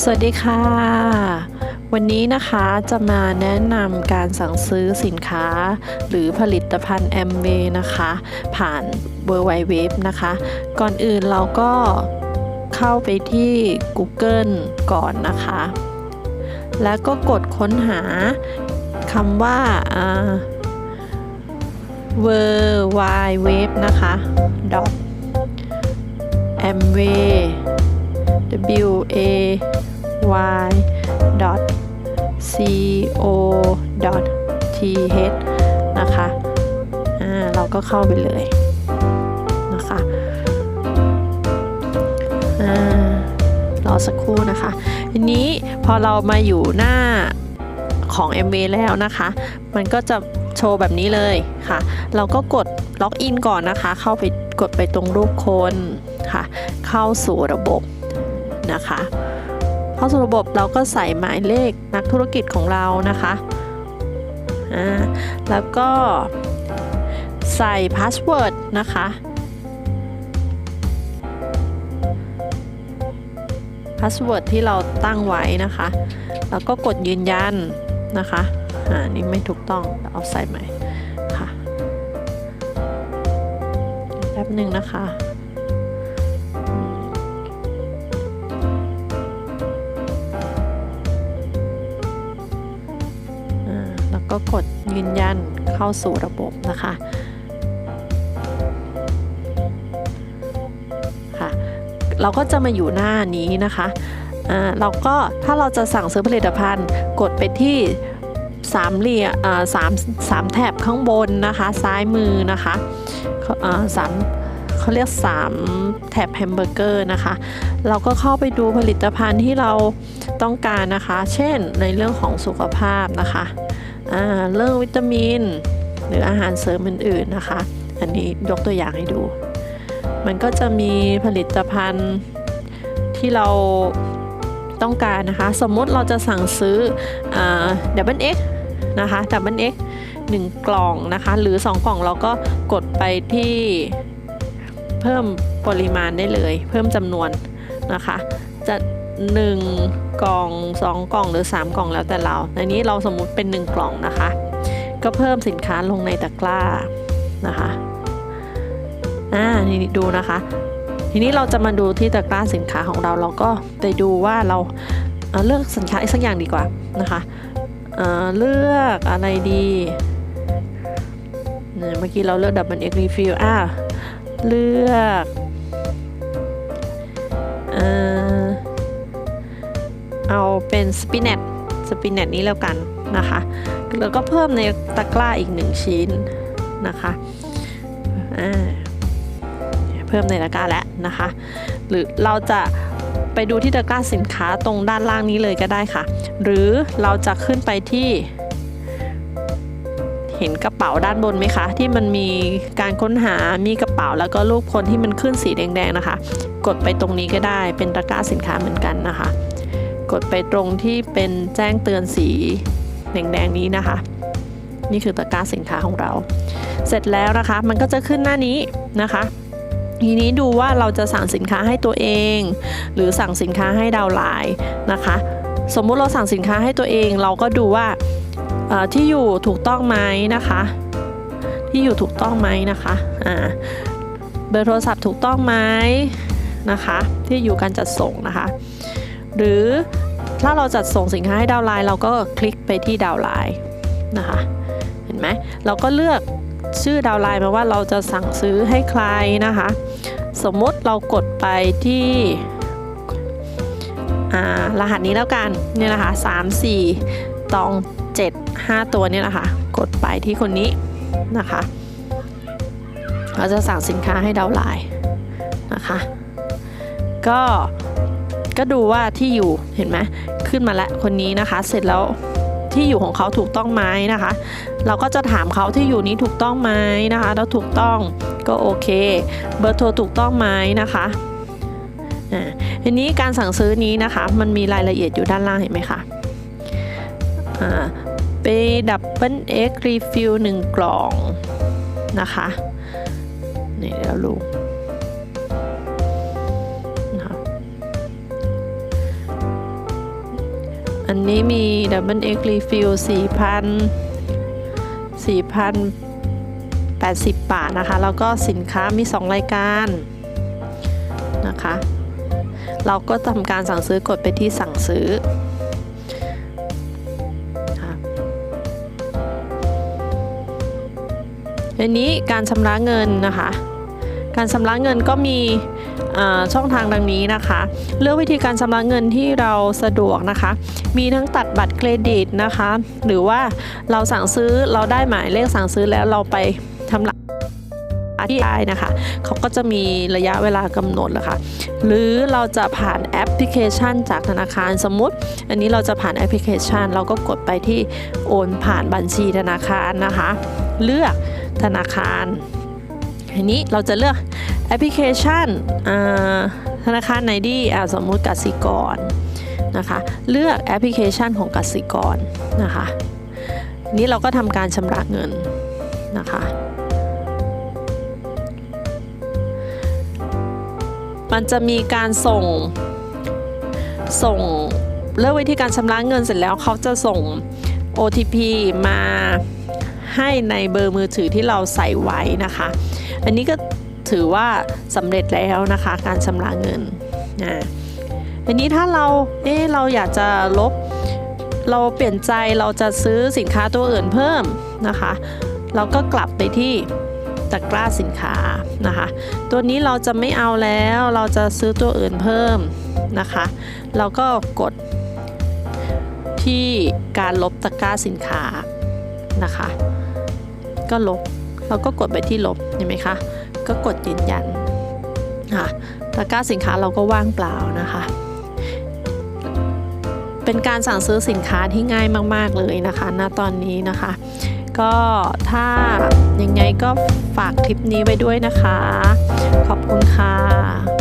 สวัสดีค่ะ วันนี้นะคะจะมาแนะนำการสั่งซื้อสินค้า หรือผลิตภัณฑ์แอมเ y นะคะ ผ่านเบอร์ไวเว็บนะคะ ก่อนอื่นเราก็เข้าไปที่ Google ก่อนนะคะ แล้วก็กดค้นหาคำว่าเวอร์ไวเว็บนะคะ dot amway w a y dot c o dot t h นะคะเราก็เข้าไปเลยนะคะอ่ารอสักครู่นะคะทีนี้พอเรามาอยู่หน้าของ MV แล้วนะคะ มันก็จะโชว์แบบนี้เลยค่ะ เราก็กดล็อกอินก่อนนะคะ เข้าไปกดไปตรงรูปคนค่ะ เข้าสู่ระบบ นะคะเข้าสู่ระบบเราก็ใส่หมายเลขนักธุรกิจของเรานะคะอ่าแล้วก็ใส่พาสเวิร์ดนะคะพาสเวิร์ดที่เราตั้งไว้นะคะ แล้วก็กดยืนยันนะคะอ่านี่ไม่ถูกต้องเอาใส่ใหม่ค่ะแป๊บหนึ่งนะคะ ก็กดยืนยันเข้าสู่ระบบนะคะค่ะ เราก็จะมาอยู่หน้านี้นะคะอ่าเราก็ถ้าเราจะสั่งซื้อผลิตภัณฑ์กดไปที่สามเหลี่ยอ่าสามสามแถบข้างบนนะคะ ซ้ายมือนะคะอ่าสามเขาเรียก 3 แถบแฮมเบอร์เกอร์นะคะ เราก็เข้าไปดูผลิตภัณฑ์ที่เราต้องการนะคะ เช่นในเรื่องของสุขภาพนะคะ เรื่องวิตามิน หรืออาหารเสริมอื่นๆนะคะ อันนี้ยกตัวอย่างให้ดู มันก็จะมีผลิตภัณฑ์ที่เราต้องการนะคะ สมมติเราจะสั่งซื้อดับเบิลเอ็กนะคะดับเบิลเอ็กหนึ่งกล่องนะคะ หรือ 2 กล่องเราก็กดไปที่เพิ่มปริมาณได้เลย เพิ่มจำนวนนะคะ จะ 1 กล่อง 2 กล่องหรือ 3 กล่องแล้วแต่เรา ในนี้เราสมมุติเป็น 1 กล่องนะคะ ก็เพิ่มสินค้าลงในตะกร้านะคะอ่านี่ดูนะคะ ทีนี้เราจะมาดูที่ตะกร้าสินค้าของเราเราก็ไปดูว่าเราเลือกสินค้าอีกสักอย่างดีกว่านะคะเเลือกอะไรดีเนี่ยเมื่อกี้เราเลือกดับเบิลเอ็กรีฟิลอ่าเลือก เอาเป็นสปินเนตสปินเนตนี้แล้วกันนะคะ แล้วก็เพิ่มในตะกร้าอีก1ชิ้นนะคะเพิ่มในตะกร้าแล้วนะคะ หรือเราจะไปดูที่ตะกร้าสินค้าตรงด้านล่างนี้เลยก็ได้ค่ะ หรือเราจะขึ้นไปที่ เห็นกระเป๋าด้านบนไหมคะ ที่มันมีการค้นหามีกระเป๋าแล้วก็รูปคนที่มันขึ้นสีแดงๆนะคะ กดไปตรงนี้ก็ได้เป็นตะกร้าสินค้าเหมือนกันนะคะ กดไปตรงที่เป็นแจ้งเตือนสีแดงๆนี้นะคะ นี่คือตะกร้าสินค้าของเรา เสร็จแล้วนะคะ มันก็จะขึ้นหน้านี้นะคะทีนี้ดูว่าเราจะสั่งสินค้าให้ตัวเอง หรือสั่งสินค้าให้ดาวไลน์นะคะ สมมุติเราสั่งสินค้าให้ตัวเอง เราก็ดูว่าที่อยู่ถูกต้องไหมนะคะ ที่อยู่ถูกต้องไหมนะคะเบอร์โทรศัพท์ถูกต้องไหมนะคะ ที่อยู่การจัดส่งนะคะ หรือถ้าเราจัดส่งสินค้าให้ดาวไลน์เราก็คลิกไปที่ดาวไลน์นะคะเห็นไหมเราก็เลือกชื่อดาวไลน์มาว่าเราจะสั่งซื้อให้ใครนะคะ สมมติเรากดไปที่รหัสนี้แล้วกันเนี่ยนะคะ3 4ตอง7 5 ตัวเนี่ยนะคะกดไปที่คนนี้นะคะ เราจะสั่งสินค้าให้ดาวไลน์นะคะ ก็ ก็ดูว่าที่อยู่เห็นไหมขึ้นมาแล้วคนนี้นะคะ เสร็จแล้วที่อยู่ของเขาถูกต้องไหมนะคะ เราก็จะถามเขาที่อยู่นี้ถูกต้องไหมนะคะแล้วถูกต้องก็โอเค เบอร์โทรถูกต้องไหมนะคะทีนี้การสั่งซื้อนี้นะคะ มันมีรายละเอียดอยู่ด้านล่างเห็นไหมคะไปดับเบิลเอ็กรีฟิลหนึ่งกล่องนะคะนี่เราดู อันนี้มี Double X Refill 4,000 4,080 บาทนะคะ แล้วก็สินค้ามี 2 รายการนะคะ เราก็ทำการสั่งซื้อกดไปที่สั่งซื้ออันนี้การชำระเงินนะคะ การชำระเงินก็มี ช่องทางดังนี้นะคะ เลือกวิธีการชำระเงินที่เราสะดวกนะคะ มีทั้งตัดบัตรเครดิตนะคะ หรือว่าเราสั่งซื้อเราได้หมายเลขสั่งซื้อแล้วเราไปทำระที่ได้นะคะเขาก็จะมีระยะเวลากำหนดแหละค่ะหรือเราจะผ่านแอปพลิเคชันจากธนาคารสมมุติ อันนี้เราจะผ่านแอปพลิเคชัน เราก็กดไปที่โอนผ่านบัญชีธนาคารนะคะ เลือกธนาคาร อันนี้เราจะเลือกแอปพลิเคชันธนาคารไหนดีสมมุติกสิกรนะคะ เลือกแอปพลิเคชันของกสิกรนะคะนี้เราก็ทำการชำระเงินนะคะมันจะมีการส่งส่งเลือกวิธีการชำระเงินเสร็จแล้วเขาจะส่ง OTP มา ให้ในเบอร์มือถือที่เราใส่ไว้นะคะ อันนี้ก็ถือว่าสำเร็จแล้วนะคะการชำระเงินนะอันนี้ถ้าเราเอ๊เราอยากจะลบเราเปลี่ยนใจเราจะซื้อสินค้าตัวอื่นเพิ่มนะคะ เราก็กลับไปที่ตะกร้าสินค้านะคะ ตัวนี้เราจะไม่เอาแล้วเราจะซื้อตัวอื่นเพิ่มนะคะ เราก็กดที่การลบตะกร้าสินค้า นะคะ ก็ลบเราก็กดไปที่ลบเห็นไหมคะก็กดยืนยันค่ะตะกร้าสินค้าเราก็ว่างเปล่านะคะ เป็นการสั่งซื้อสินค้าที่ง่ายมาก ๆ เลยนะคะณตอนนี้นะคะ ก็ถ้ายังไงก็ฝากคลิปนี้ไว้ด้วยนะคะ ขอบคุณค่ะ